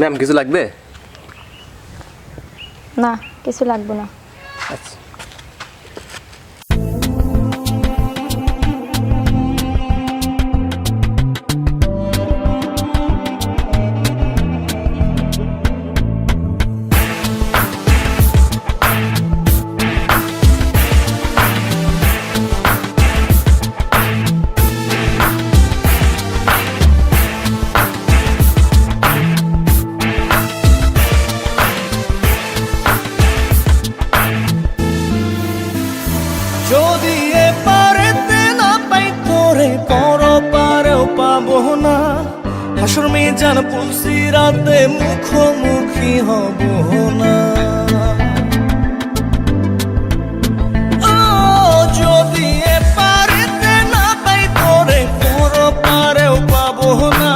Ma'am কিছু লাগবে? না কিছু লাগবে না। আচ্ছা। না। হাসুর মিজান পুলসি রাতে মুখোমুখি হব না। ও, যদি এ না পাই তোরে পর পারেও পাবো না।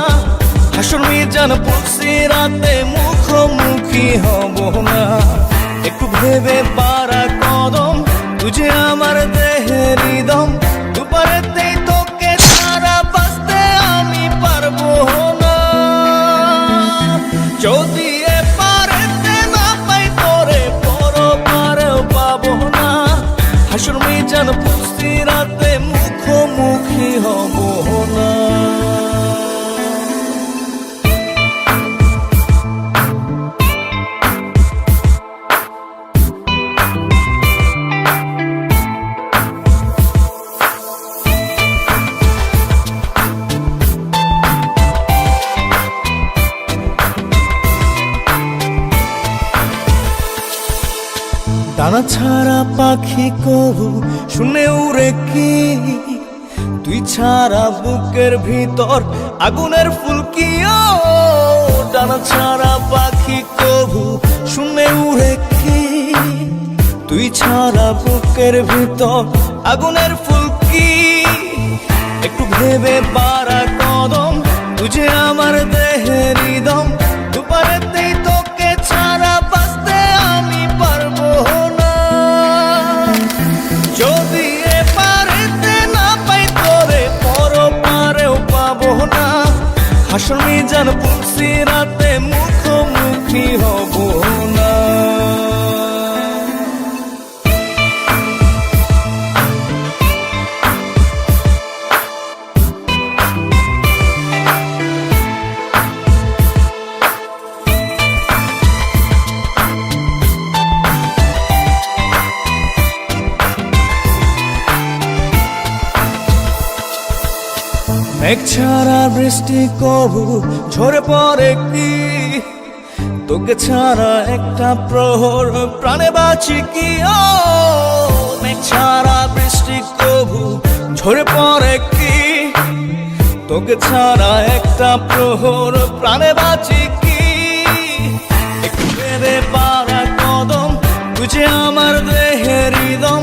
হাসুর মিজান পুলসি রাতে মুখোমুখি হব না। একটু ভেবে পারা ডানা ছাড়া পাখি কবু শুনে উড়ে কি? তুই ছাড়া বুকের ভিতর আগুনের ফুলকি ও, ডানা ছাড়া পাখি কবু শুনে উড়ে কি? তুই ছাড়া বুকের ভিতর আগুনের ফুলকি একটু ভেবে পারা কদম তুঝে আমার হাসর মিজান পুলসি রাতে মুখোমুখি হব। মেঘ ছাড়া বৃষ্টি কবু ঝরে পড়ে কি? তোকে ছাড়া একটা প্রহর প্রাণে বাঁচি কি? ও মেঘ ছাড়া বৃষ্টি কবু ঝরে পড়ে কি? তোকে ছাড়া একটা প্রহর প্রাণে বাঁচি কি? একটু ভেবে পারা কদম তুঝে আমার দেহের দম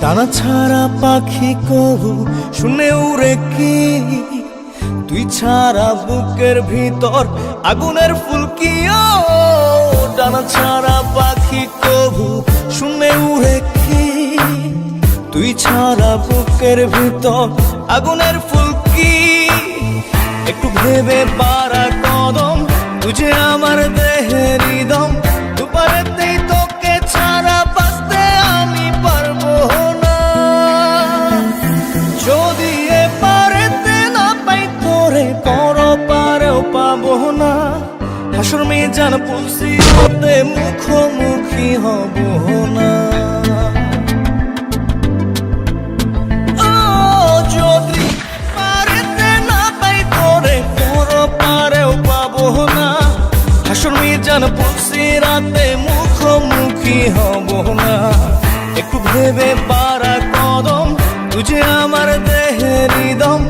ডানা ছাড়া পাখি কবু শুনে উড়ে কি তুই ছাড়া বুকের ভিতর আগুনের ফুলকি ও ডানা ছাড়া পাখি কবু শুনে উড়ে কি তুই ছাড়া বুকের ভিতর আগুনের ফুলকি। একটু ভেবে পারা কদম তুঝে আমার দেহের দম দুপারেতেই তোকে ছাড়া মুখোমুখি হব না। যদি না পুলসি রাতে মুখোমুখি হব না। একটু ভেবে পারা কদম তুঝে আমার দেহের দম